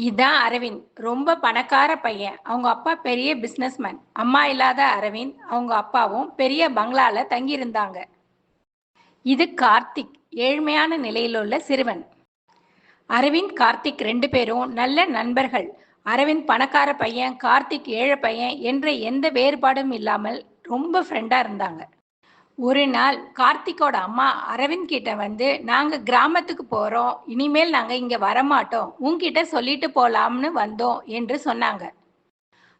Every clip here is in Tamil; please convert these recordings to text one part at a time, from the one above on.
இதான் அரவிந்த். ரொம்ப பணக்கார பையன். அவங்க அப்பா பெரிய பிஸ்னஸ்மேன் அம்மா இல்லாத அரவிந்த். அவங்க அப்பாவும் பெரிய பங்களால தங்கியிருந்தாங்க. இது கார்த்திக். ஏழ்மையான நிலையில் உள்ள சிறுவன். அரவிந்த் கார்த்திக் ரெண்டு பேரும் நல்ல நண்பர்கள். அரவிந்த் பணக்கார பையன் கார்த்திக் ஏழை பையன் என்ற எந்த வேறுபாடும் இல்லாமல் ரொம்ப ஃப்ரெண்டாக இருந்தாங்க. ஒரு நாள் கார்த்திக்கோட அம்மா அரவிந்த் கிட்ட வந்து நாங்க கிராமத்துக்கு போறோம். இனிமேல் நாங்க இங்க வரமாட்டோம். உன்கிட்ட சொல்லிட்டு போலாம்னு வந்தோம் என்று சொன்னாங்க.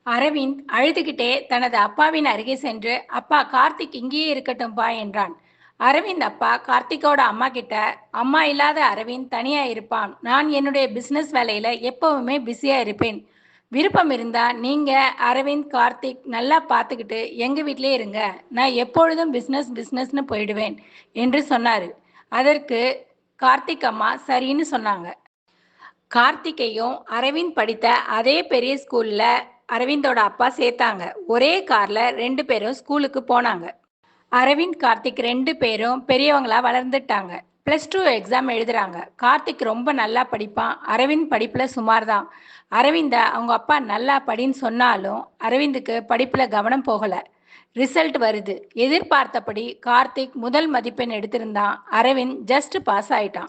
அரவிந்த் அழுதுகிட்டே தனது அப்பாவின் அருகே சென்று அப்பா கார்த்திக் இங்கேயே இருக்கட்டும்பா என்றான். அரவிந்த் அப்பா கார்த்திக்கோட அம்மா கிட்ட அம்மா இல்லாத அரவிந்த் தனியா இருப்பான். நான் என்னுடைய பிசினஸ் வேலையில எப்பவுமே பிஸியா இருப்பேன். விருப்பம் இருந்தா நீங்க அரவிந்த் கார்த்திக் நல்லா பார்த்துக்கிட்டு எங்க வீட்டிலே இருங்க. நான் எப்பொழுதும் பிசினஸ் பிசினஸ்னு போயிடுவேன் என்று சொன்னாரு. அதற்கு கார்த்திக் அம்மா சரின்னு சொன்னாங்க. கார்த்திகையும் அரவிந்த் படித்த அதே பெரிய ஸ்கூல்ல அரவிந்தோட அப்பா சேர்த்தாங்க. ஒரே கார்ல ரெண்டு பேரும் ஸ்கூலுக்கு போனாங்க. அரவிந்த் கார்த்திக் ரெண்டு பேரும் பெரியவங்களா வளர்ந்துட்டாங்க. ப்ளஸ் டூ எக்ஸாம் எழுதுறாங்க. கார்த்திக் ரொம்ப நல்லா படிப்பான். அரவிந்த் படிப்புல சுமார் தான் அரவிந்தை அவங்க அப்பா நல்லா படின்னு சொன்னாலும் அரவிந்துக்கு படிப்புல கவனம் போகல. ரிசல்ட் வருது. எதிர்பார்த்தபடி கார்த்திக் முதல் மதிப்பெண் எடுத்திருந்தான். அரவிந்த் ஜஸ்ட் பாஸ் ஆயிட்டான்.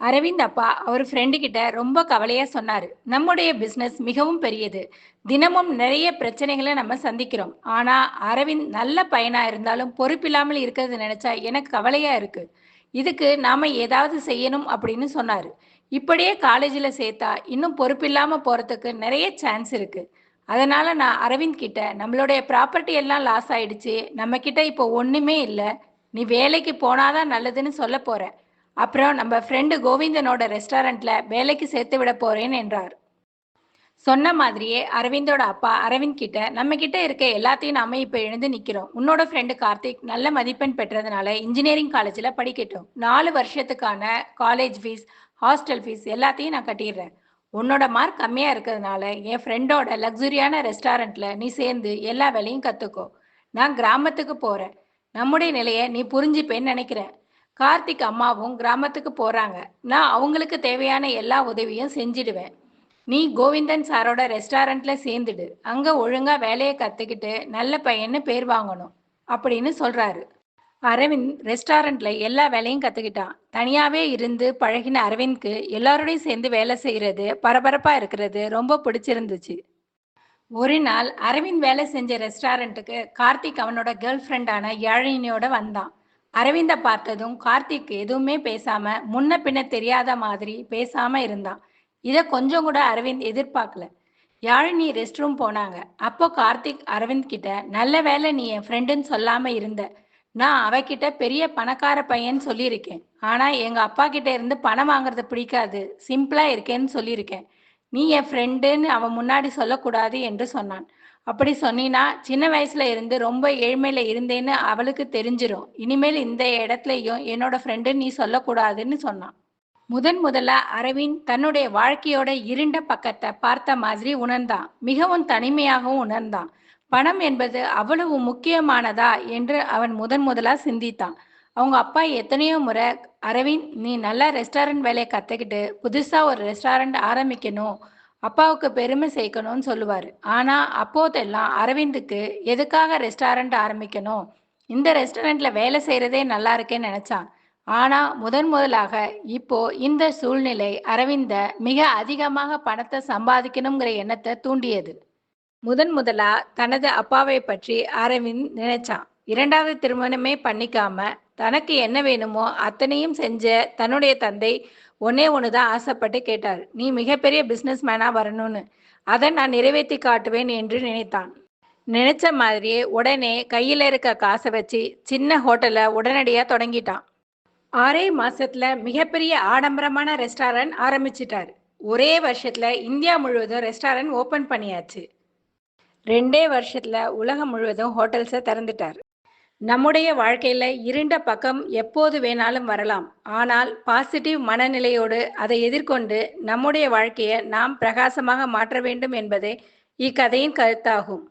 அரவிந்த் அப்பா அவர் ஃப்ரெண்டு கிட்ட ரொம்ப கவலையா சொன்னாரு. நம்முடைய பிசினஸ் மிகவும் பெரியது. தினமும் நிறைய பிரச்சனைகளை நம்ம சந்திக்கிறோம். ஆனா அரவிந்த் நல்ல பையனா இருந்தாலும் பொறுப்பில்லாமல் இருக்கிறது நினைச்சா எனக்கு கவலையா இருக்கு. இதுக்கு நாம ஏதாவது செய்யணும் அப்படின்னு சொன்னாரு. இப்படியே காலேஜில் சேர்த்தா இன்னும் பொறுப்பில்லாம போறதுக்கு நிறைய சான்ஸ் இருக்கு. அதனால நான் அரவிந்த் கிட்ட நம்மளுடைய ப்ராப்பர்ட்டி எல்லாம் லாஸ் ஆயிடுச்சு நம்ம கிட்ட இப்போ ஒண்ணுமே இல்லை நீ வேலைக்கு போனாதான் நல்லதுன்னு சொல்ல போறேன் அப்புறம் நம்ம ஃப்ரெண்டு கோவிந்தனோட ரெஸ்டாரண்ட்ல வேலைக்கு சேர்த்து விட போறேன் என்றார். சொன்ன மாதிரியே அரவிந்தோட அப்பா அரவிந்த் கிட்ட நம்ம கிட்ட இருக்க எல்லாத்தையும் நாம இப்ப எழுந்து நிக்கிறோம். உன்னோட ஃப்ரெண்டு கார்த்திக் நல்ல மதிப்பெண் பெற்றதுனால இன்ஜினியரிங் காலேஜ்ல படிக்கட்டும். நாலு வருஷத்துக்கான காலேஜ் ஃபீஸ் ஹாஸ்டல் ஃபீஸ் எல்லாத்தையும் நான் கட்டிடுறேன். உன்னோட மார்க் கம்மியா இருக்கிறதுனால என் ஃப்ரெண்டோட லக்ஸுரியான ரெஸ்டாரண்ட்ல நீ சேர்ந்து எல்லா வேலையும் கத்துக்கோ. நான் கிராமத்துக்கு போறேன். நம்முடைய நிலையை நீ புரிஞ்சுப்பேன்னு நினைக்கிறேன். கார்த்திக் அம்மாவும் கிராமத்துக்கு போறாங்க. நான் அவங்களுக்கு தேவையான எல்லா உதவியும் செஞ்சிடுவேன். நீ கோவிந்தன் சாரோட ரெஸ்டாரண்ட்ல சேர்ந்துடு. அங்க ஒழுங்கா வேலையை கத்துக்கிட்டு நல்ல பையன்னு பேர் வாங்கணும் அப்படின்னு சொல்றாரு. அரவிந்த் ரெஸ்டாரண்ட்ல எல்லா வேலையும் கத்துக்கிட்டான். தனியாவே இருந்து பழகின அரவிந்த்க்கு எல்லாரோடையும் சேர்ந்து வேலை செய்யறது பரபரப்பா இருக்கிறது ரொம்ப பிடிச்சிருந்துச்சு. ஒரு நாள் அரவிந்த் வேலை செஞ்ச ரெஸ்டாரண்ட்டுக்கு கார்த்திக் அவனோட கேர்ள் ஃப்ரெண்டான யாழினியோட வந்தான். அரவிந்தை பார்த்ததும் கார்த்திக் எதுவுமே பேசாம முன்ன பின்ன தெரியாத மாதிரி பேசாம இருந்தான். இதை கொஞ்சம் கூட அரவிந்த் எதிர்பார்க்கல. யாழினி ரெஸ்ட் ரூம் போனாங்க. அப்போ கார்த்திக் அரவிந்த் கிட்ட நல்ல வேலை நீ என் ஃப்ரெண்டுன்னு சொல்லாம இருந்த. நான் அவகிட்ட பெரிய பணக்கார பையன் சொல்லியிருக்கேன். ஆனா எங்க அப்பா கிட்ட இருந்து பணம் வாங்குறது பிடிக்காது. சிம்பிளா இருக்கேன்னு சொல்லியிருக்கேன். நீ என் ஃப்ரெண்டுன்னு அவன் முன்னாடி சொல்லக்கூடாது என்று சொன்னான். அப்படி சொன்னினா சின்ன வயசுல இருந்து ரொம்ப ஏழ்மையில இருந்தேன்னு அவளுக்கு தெரிஞ்சிடும் இனிமேல் இந்த இடத்துலயும் என்னோட ஃப்ரெண்டு நீ சொல்லக்கூடாதுன்னு சொன்னான். முதன் முதல்ல அரவிந்த் தன்னுடைய வாழ்க்கையோட இருண்ட பக்கத்தை பார்த்த மாதிரி உணர்ந்தான். மிகவும் தனிமையாகவும் உணர்ந்தான். பணம் என்பது அவ்வளவு முக்கியமானதா என்று அவன் முதன் முதலா சிந்தித்தான். அவங்க அப்பா எத்தனையோ முறை அரவிந்த் நீ நல்லா ரெஸ்டாரண்ட் வேலையை கத்துக்கிட்டு புதுசா ஒரு ரெஸ்டாரண்ட் ஆரம்பிக்கணும். அப்பாவுக்கு பெருமை சேர்க்கணும்னு சொல்லுவார். ஆனா அப்போதெல்லாம் அரவிந்துக்கு எதுக்காக ரெஸ்டாரண்ட் ஆரம்பிக்கணும்? இந்த ரெஸ்டாரண்ட்ல வேலை செய்யறதே நல்லா இருக்கேன்னு நினைச்சான். ஆனா முதன் முதலாக இப்போ இந்த சூழ்நிலை அரவிந்த மிக அதிகமாக பணத்தை சம்பாதிக்கணுங்கிற எண்ணத்தை தூண்டியது. முதன் முதலா தனது அப்பாவை பற்றி அரவிந்த் நினைச்சான். இரண்டாவது திருமணமே பண்ணிக்காம தனக்கு என்ன வேணுமோ அத்தனையும் செஞ்ச தன்னுடைய தந்தை ஒன்னே ஒண்ணுதான் ஆசைப்பட்டு கேட்டார். நீ மிகப்பெரிய பிசினஸ் மேனா வரணும்னு. அதை நான் நிறைவேற்றி காட்டுவேன் என்று நினைத்தான். நினைச்ச மாதிரியே உடனே கையில இருக்க காசை வச்சு சின்ன ஹோட்டலை உடனடியா தொடங்கிட்டான். ஆறே மாசத்துல மிகப்பெரிய ஆடம்பரமான ரெஸ்டாரண்ட் ஆரம்பிச்சிட்டாரு. ஒரே வருஷத்துல இந்தியா முழுவதும் ரெஸ்டாரண்ட் ஓபன் பண்ணியாச்சு. ரெண்டே வருஷத்துல உலகம் முழுவதும் ஹோட்டல்ஸை திறந்துட்டார். நம்முடைய வாழ்க்கையில இருண்ட பக்கம் எப்போது வேணாலும் வரலாம். ஆனால் பாசிட்டிவ் மனநிலையோடு அதை எதிர்கொண்டு நம்முடைய வாழ்க்கையை நாம் பிரகாசமாக மாற்ற வேண்டும் என்பதே இக்கதையின் கருத்தாகும்.